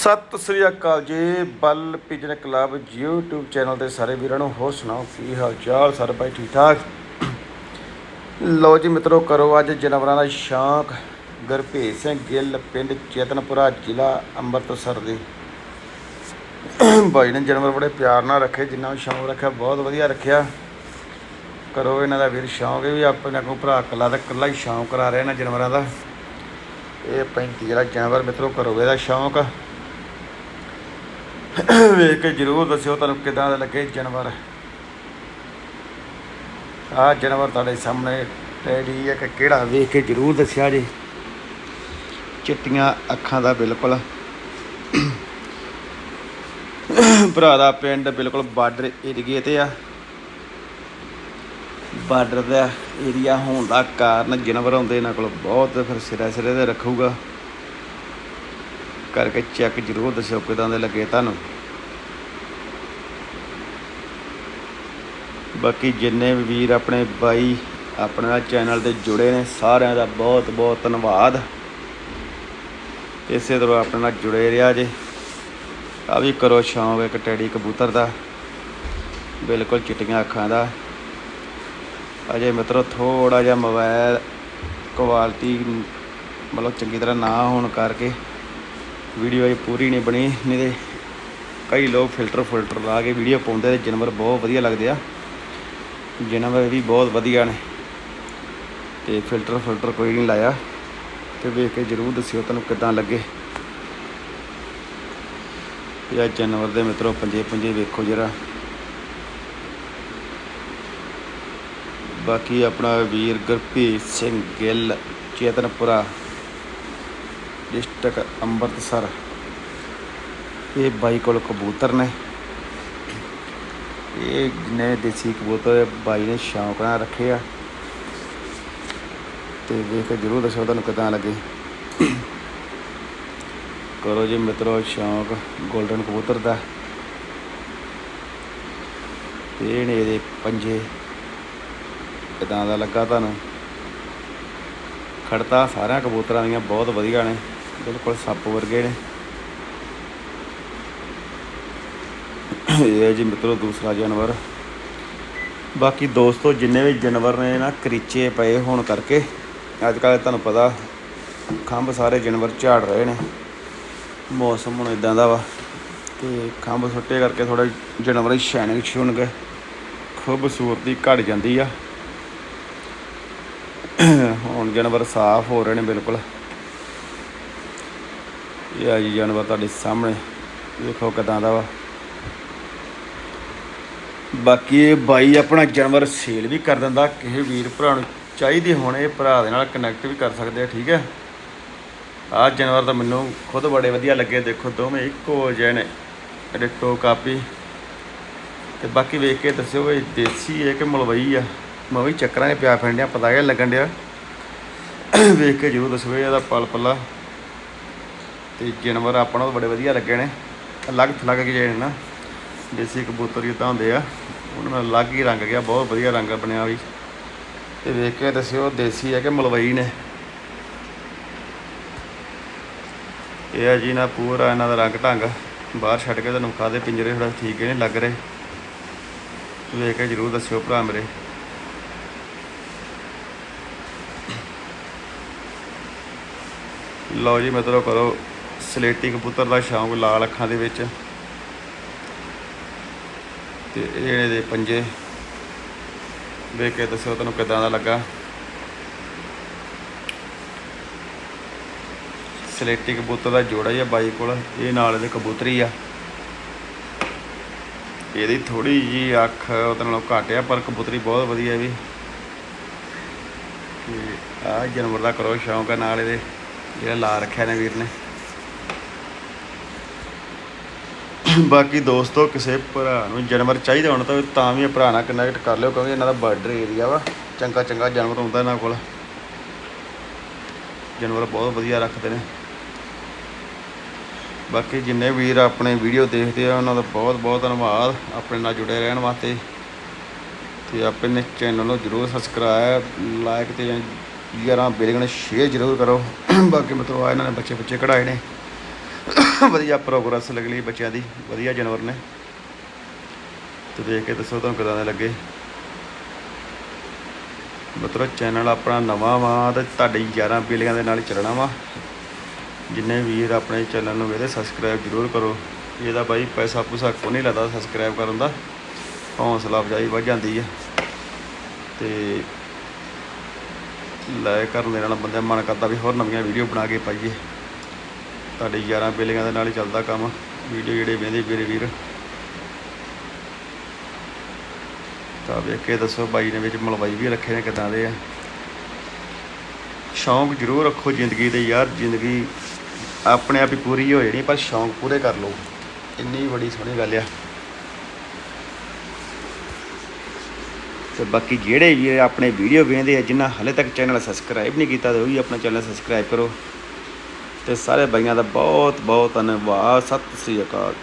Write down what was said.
ਸਤਿ ਸ੍ਰੀ ਅਕਾਲ ਜੀ। Ball pigeon club YouTube channel ਤੇ ਸਾਰੇ ਵੀਰਾਂ ਨੂੰ ਹੋਰ ਸੁਣਾਓ, ਕੀ ਹਾਲ ਚਾਲ? ਸਾਰੇ ਭਾਈ ਠੀਕ ਠਾਕ? ਲੋ ਜੀ ਮਿੱਤਰੋ, ਕਰੋ ਅੱਜ ਜਨਵਰਾਂ ਦਾ ਸ਼ੌਂਕ। ਗੁਰਭੇਜ ਸਿੰਘ ਗਿੱਲ, ਪਿੰਡ ਚੇਤਨਪੁਰਾ, ਜ਼ਿਲ੍ਹਾ ਅੰਮ੍ਰਿਤਸਰ ਦੇ। ਭਾਈ ਨੇ ਜਾਨਵਰ ਬੜੇ ਪਿਆਰ ਨਾਲ ਰੱਖੇ, ਜਿੰਨਾ ਵੀ ਸ਼ੌਂਕ ਰੱਖਿਆ, ਬਹੁਤ ਵਧੀਆ ਰੱਖਿਆ। ਕਰੋ ਇਹਨਾਂ ਦਾ ਵੀਰ ਸ਼ੌਂਕ, ਇਹ ਵੀ ਆਪਣੇ ਕੋਲ ਭਰਾ ਕੱਲਾ ਦਾ ਕੱਲਾ ਹੀ ਸ਼ੌਂਕ ਕਰਾ ਰਿਹਾ ਇਹਨਾਂ ਜਾਨਵਰਾਂ ਦਾ। ਇਹ 35 ਜਿਹੜਾ ਜਾਨਵਰ, ਮਿੱਤਰੋ, ਕਰੋ ਇਹਦਾ ਸ਼ੌਂਕ। ਵੇਖ ਕੇ ਜਰੂਰ ਦੱਸਿਓ ਤੁਹਾਨੂੰ ਕਿਦਾਂ ਦਾ ਲੱਗੇ ਜਾਨਵਰ। ਆਹ ਜਾਨਵਰ ਤੁਹਾਡੇ ਸਾਹਮਣੇ ਟੈਡੀ ਹੈ ਕਿ ਕਿਹੜਾ ਵੇਖ ਕੇ ਜਰੂਰ ਦੱਸਿਆ ਜੀ। ਚਿੱਟੀਆਂ ਅੱਖਾਂ ਦਾ ਬਿਲਕੁਲ। ਭਰਾ ਦਾ ਪਿੰਡ ਬਿਲਕੁਲ ਬਾਰਡਰ ਏਰੀਏ ਤੇ ਆ। ਬਾਰਡਰ ਦਾ ਏਰੀਆ ਹੋਣ ਦਾ ਕਾਰਨ ਜਾਨਵਰ ਆਉਂਦੇ ਇਹਨਾਂ ਕੋਲ ਬਹੁਤ ਫਿਰ ਸਿਰੇ ਸਿਰੇ ਤੇ ਰੱਖੂਗਾ। ਕਰਕੇ ਚੈੱਕ ਜ਼ਰੂਰ ਦੱਸਿਓ ਕਿਦਾਂ ਦੇ ਲੱਗੇ ਤੁਹਾਨੂੰ। ਬਾਕੀ ਜਿੰਨੇ ਵੀ ਵੀਰ ਆਪਣੇ ਬਾਈ ਆਪਣੇ ਚੈਨਲ ਤੇ ਜੁੜੇ ਨੇ, ਸਾਰਿਆਂ ਦਾ ਬਹੁਤ ਬਹੁਤ ਧੰਨਵਾਦ। ਇਸੇ ਤਰ੍ਹਾਂ ਆਪਣੇ ਨਾਲ ਜੁੜੇ ਰਿਹਾ ਜੇ। ਆ ਵੀ ਕਰੋ ਸ਼ੌਂਕ ਇੱਕ ਟੈਡੀ ਕਬੂਤਰ ਦਾ। ਬਿਲਕੁਲ ਚਿੱਟੀਆਂ ਅੱਖਾਂ ਦਾ। ਅਜੇ ਮਿੱਤਰੋ ਥੋੜਾ ਜਿਹਾ ਮੋਬਾਈਲ ਕੁਆਲਿਟੀ ਮਤਲਬ ਚੰਗੀ ਤਰ੍ਹਾਂ ਨਾ ਹੋਣ ਕਰਕੇ ਵੀਡੀਓ ਇਹ ਪੂਰੀ ਨਹੀਂ ਬਣੀ, ਨਹੀਂ ਤੇ ਕਈ ਲੋਕ ਫਿਲਟਰ ਫਿਲਟਰ ਲਾ ਕੇ ਵੀਡੀਓ ਪਾਉਂਦੇ ਤੇ ਜਾਨਵਰ ਬਹੁਤ ਵਧੀਆ ਲੱਗਦੇ ਆ। ਜਾਨਵਰ ਵੀ ਬਹੁਤ ਵਧੀਆ ਨੇ। ਤੇ ਫਿਲਟਰ ਫਿਲਟਰ ਕੋਈ ਨਹੀਂ ਲਾਇਆ, ਤੇ ਵੇਖ ਕੇ ਜਰੂਰ ਦੱਸਿਓ ਤੁਹਾਨੂੰ ਕਿਦਾਂ ਲੱਗੇ। ਇਹ ਜਾਨਵਰ ਦੇ ਮਿੱਤਰੋ, ਪੰਜੇ ਪੰਜੇ ਵੇਖੋ ਜਰਾ। ਬਾਕੀ ਆਪਣਾ ਵੀਰ ਗੁਰਪ੍ਰੀਤ ਸਿੰਘ ਗਿੱਲ, ਚੇਤਨਪੁਰਾ। ਡਿਸਟ੍ਰਿਕਟ ਅੰਮ੍ਰਿਤਸਰ। ਇਹ ਬਾਈ ਕੋਲ ਕਬੂਤਰ ਨੇ। ਇਹ ਜਿੰਨੇ ਦੇਸੀ ਕਬੂਤਰ ਬਾਈ ਨੇ ਸ਼ੌਂਕ ਨਾਲ ਰੱਖੇ ਆ। ਤੇ ਵੇਖ ਕੇ ਜਰੂਰ ਦੱਸੋ ਤੁਹਾਨੂੰ ਕਿਦਾਂ ਲੱਗੇ। ਕਰੋ ਜੀ ਮਿੱਤਰੋ, ਸ਼ੌਂਕ 골ਡਨ ਕਬੂਤਰ ਦਾ। ਤੇ ਇਹ ਨੇ ਇਹਦੇ ਪੰਜੇ। ਕਿਦਾਂ ਦਾ ਲੱਗਾ ਤੁਹਾਨੂੰ? ਖੜਤਾ ਸਾਰਿਆਂ ਕਬੂਤਰਾਂ ਦੀਆਂ, ਬਹੁਤ ਵਧੀਆ ਨੇ। ਬਿਲਕੁਲ ਸੱਪ ਵਰਗੇ ਨੇ। ਇਹ ਹੈ ਜੀ ਮਿੱਤਰੋ ਦੂਸਰਾ ਜਾਨਵਰ। ਬਾਕੀ ਦੋਸਤੋ, ਜਿੰਨੇ ਵੀ ਜਾਨਵਰ ਨੇ ਨਾ, ਕਰੀਚੇ ਪਏ ਹੋਣ ਕਰਕੇ ਅੱਜ ਕੱਲ੍ਹ ਤੁਹਾਨੂੰ ਪਤਾ, ਖੰਭ ਸਾਰੇ ਜਾਨਵਰ ਝਾੜ ਰਹੇ ਨੇ। ਮੌਸਮ ਹੁਣ ਇਦਾਂ ਦਾ ਵਾ ਤੇ ਖੰਭ ਸੁੱਟੇ ਕਰਕੇ ਥੋੜਾ ਜਾਨਵਰ ਦੀ ਸ਼ਾਈਨਿੰਗ ਸ਼ੁਨਗ ਖੂਬਸੂਰਤੀ ਘਟ ਜਾਂਦੀ ਆ। ਹੁਣ ਜਾਨਵਰ ਸਾਫ਼ ਹੋ ਰਹੇ ਨੇ ਬਿਲਕੁਲ। ਇਹ ਆ ਜੀ ਜਾਨਵਰ ਤੁਹਾਡੇ ਸਾਹਮਣੇ। ਦੇਖੋ ਕਿਦਾਂ ਦਾ ਵਾ। ਬਾਕੀ ਇਹ ਬਾਈ ਆਪਣਾ ਜਾਨਵਰ ਸੇਲ ਵੀ ਕਰ ਦਿੰਦਾ। ਕਿਸੇ ਵੀਰ ਭਰਾ ਨੂੰ ਚਾਹੀਦੇ ਹੋਣ ਇਹ ਭਰਾ ਦੇ ਨਾਲ ਕਨੈਕਟ ਵੀ ਕਰ ਸਕਦੇ ਆ, ਠੀਕ ਹੈ ਆਹ ਜਾਨਵਰ ਤਾਂ ਮੈਨੂੰ ਖੁਦ ਬੜੇ ਵਧੀਆ ਲੱਗੇ, ਦੇਖੋ ਦੋਵੇਂ ਇੱਕੋ ਜਿਹੇ ਨੇ। Ditto copy. ਤੇ ਬਾਕੀ ਵੇਖ ਕੇ ਦੱਸਿਓ ਵੀ ਦੇਸੀ ਹੈ ਕਿ ਮਲਵਈ ਆ। ਮੈਂ ਵੀ ਚੱਕਰਾਂ 'ਚ ਪਿਆ ਫਿਰਦਿਆ ਪਤਾ ਕਿਆ ਲੱਗਣ ਡਿਆ। ਵੇਖ ਕੇ ਜ਼ਰੂਰ ਦੱਸਿਓ ਇਹਦਾ ਪਲ ਪੱਲਾ ਤੇ ਜਾਨਵਰ ਆਪਾਂ ਨੂੰ ਬੜੇ ਵਧੀਆ ਲੱਗੇ ਨੇ। ਅਲੱਗ ਥਲੱਗ ਕੇ ਜਿਹੜੇ ਨਾ। ਦੇਸੀ ਕਬੂਤਰ ਜਿੱਦਾਂ ਹੁੰਦੇ ਆ, ਉਹਨਾਂ ਨਾਲ ਅਲੱਗ ਹੀ ਰੰਗ ਗਿਆ, ਬਹੁਤ ਵਧੀਆ ਰੰਗ ਬਣਿਆ ਵੀ। ਤੇ ਵੇਖ ਕੇ ਦੱਸਿਓ, ਦੇਸੀ ਹੈ ਕਿ ਮਲਵਈ ਨੇ? ਇਹ ਹੈ ਜੀ ਨਾ ਪੂਰਾ ਇਹਨਾਂ ਦਾ ਰੰਗ ਢੰਗ। ਬਾਹਰ ਛੱਡ ਕੇ ਤੁਹਾਨੂੰ ਖਾਦੇ ਪਿੰਜਰੇ ਥੋੜਾ ਠੀਕ ਨਹੀਂ ਲੱਗ ਰਹੇ। ਵੇਖ ਕੇ ਜਰੂਰ ਦੱਸਿਓ ਭਰਾ ਮੇਰੇ। ਲਓ ਜੀ ਮਤਲਬ ਕਰੋ ਸਲੇਟੀ ਕਬੂਤਰ ਦਾ ਸ਼ੌਂਕ ਲਾਲ ਅੱਖਾਂ ਦੇ ਵਿੱਚ। ਤੇ ਇਹ ਦੇ ਪੰਜੇ, ਵੇਖ ਕੇ ਦੱਸਿਓ ਤੁਹਾਨੂੰ ਕਿਦਾਂ ਦਾ ਲੱਗਾ। ਸਲੇਟੀ ਕਬੂਤਰ ਦਾ ਜੋੜਾ ਹੀ ਆ ਬਾਈ ਕੋਲ, ਇਹ ਨਾਲ ਇਹਦੇ ਕਬੂਤਰੀ ਆ। ਇਹਦੀ ਥੋੜੀ ਜੀ ਅੱਖ ਉਹਦੇ ਨਾਲੋਂ ਘੱਟ ਆ, ਪਰ ਕਬੂਤਰੀ ਬਹੁਤ ਵਧੀਆ ਵੀ। ਤੇ ਆਹ ਜਾਨਵਰ ਦਾ ਕਰੋ ਸ਼ੌਂਕ ਆ ਨਾਲ ਇਹਦੇ, ਜਿਹੜਾ ਲਾ ਰੱਖਿਆ ਨੇ ਵੀਰ ਨੇ। ਬਾਕੀ ਦੋਸਤੋ, ਕਿਸੇ ਭਰਾ ਨੂੰ ਜਾਨਵਰ ਚਾਹੀਦਾ ਹੋਣ ਤਾਂ ਤਾਂ ਵੀ ਭਰਾ ਨਾਲ ਕਨੈਕਟ ਕਰ ਲਿਓ, ਕਿਉਂਕਿ ਇਹਨਾਂ ਦਾ ਬਾਰਡਰ ਏਰੀਆ ਵਾ। ਚੰਗਾ ਚੰਗਾ ਜਾਨਵਰ ਹੁੰਦਾ ਇਹਨਾਂ ਕੋਲ। ਜਾਨਵਰ ਬਹੁਤ ਵਧੀਆ ਰੱਖਦੇ ਨੇ। ਬਾਕੀ ਜਿੰਨੇ ਵੀਰ ਆਪਣੇ ਵੀਡੀਓ ਦੇਖਦੇ ਆ, ਉਹਨਾਂ ਦਾ ਬਹੁਤ ਬਹੁਤ ਧੰਨਵਾਦ। ਆਪਣੇ ਨਾਲ ਜੁੜੇ ਰਹਿਣ ਵਾਸਤੇ। ਤੇ ਆਪਣੇ ਚੈਨਲ ਨੂੰ ਜਰੂਰ ਸਬਸਕ੍ਰਾਈਬ ਲਾਈਕ ਤੇ ਯਾਰਾਂ ਬੇਲਗਣ ਸ਼ੇਅਰ ਜਰੂਰ ਕਰੋ। ਬਾਕੀ ਮਤਲਬ ਆ ਇਹਨਾਂ ਨੇ ਬੱਚੇ ਬੱਚੇ ਕਢਾਏ ਨੇ। ਵਧੀਆ ਪ੍ਰੋਗਰੈਸ ਲੱਗ ਲਈ ਬੱਚਿਆਂ ਦੀ, ਵਧੀਆ ਜਾਨਵਰ ਨੇ। ਤੇ ਦੇਖ ਕੇ ਦੱਸੋ ਤੁਹਾਨੂੰ ਕਿਦਾਂ ਦੇ ਲੱਗੇ। ਮਤਲਬ ਚੈਨਲ ਆਪਣਾ ਨਵਾਂ ਵਾ ਤੇ ਤੁਹਾਡੇ ਯਾਰਾਂ ਪੀਲੀਆਂ ਦੇ ਨਾਲ ਚੱਲਣਾ ਵਾ। ਜਿੰਨੇ ਵੀਰ ਆਪਣੇ ਚੈਨਲ ਨੂੰ ਵੇਖਦੇ ਸਬਸਕ੍ਰਾਈਬ ਜ਼ਰੂਰ ਕਰੋ। ਇਹਦਾ ਬਾਈ ਪੈਸਾ ਪੂਸਾ ਕੋ ਨਹੀਂ ਲੱਗਦਾ ਸਬਸਕ੍ਰਾਈਬ ਕਰਨ ਦਾ। ਹੌਸਲਾ ਅਫਜ਼ਾਈ ਵੱਧ ਜਾਂਦੀ ਹੈ ਤੇ ਲਾਇਕ ਕਰਨ ਦੇ ਨਾਲ ਬੰਦੇ ਮਨ ਕਰਦਾ ਵੀ ਹੋਰ ਨਵੀਆਂ ਵੀਡੀਓ ਬਣਾ ਕੇ ਪਾਈਏ। ਤੁਹਾਡੇ ਯਾਰਾਂ ਬੇਲੀਆਂ ਦੇ ਨਾਲ ਹੀ ਚੱਲਦਾ ਕੰਮ। ਵੀਡੀਓ ਜਿਹੜੇ ਵੇਂਦੇ ਮੇਰੇ ਵੀਰ। ਤਾਂ ਵੇਖ ਕੇ ਦੱਸੋ ਬਾਈ ਨੇ ਵਿੱਚ ਮਲਵਾਈ ਵੀ ਰੱਖੇ ਨੇ ਕਿਦਾਂ ਦੇ ਆ। ਸ਼ੌਂਕ ਜ਼ਰੂਰ ਰੱਖੋ ਜ਼ਿੰਦਗੀ ਦੇ ਯਾਰ, ਜ਼ਿੰਦਗੀ ਆਪਣੇ ਆਪ ਹੀ ਪੂਰੀ ਹੋ ਜਾਣੀ ਪਰ ਸ਼ੌਂਕ ਪੂਰੇ ਕਰ ਲਓ। ਇੰਨੀ ਬੜੀ ਸੋਹਣੀ ਗੱਲ ਆ। ਤੇ ਬਾਕੀ ਜਿਹੜੇ ਵੀ ਆਪਣੇ ਵੀਡੀਓ ਵੇਖਦੇ ਆ, ਜਿਨ੍ਹਾਂ ਹਲੇ ਤੱਕ ਚੈਨਲ ਸਬਸਕ੍ਰਾਈਬ ਨਹੀਂ ਕੀਤਾ, ਤੇ ਉਹ ਵੀ ਆਪਣਾ ਚੈਨਲ ਸਬਸਕ੍ਰਾਈਬ ਕਰੋ। ਤੇ ਸਾਰੇ ਬਾਈਆਂ ਦਾ ਬਹੁਤ ਬਹੁਤ ਧੰਨਵਾਦ। ਸਤਿ ਸ੍ਰੀ ਅਕਾਲ।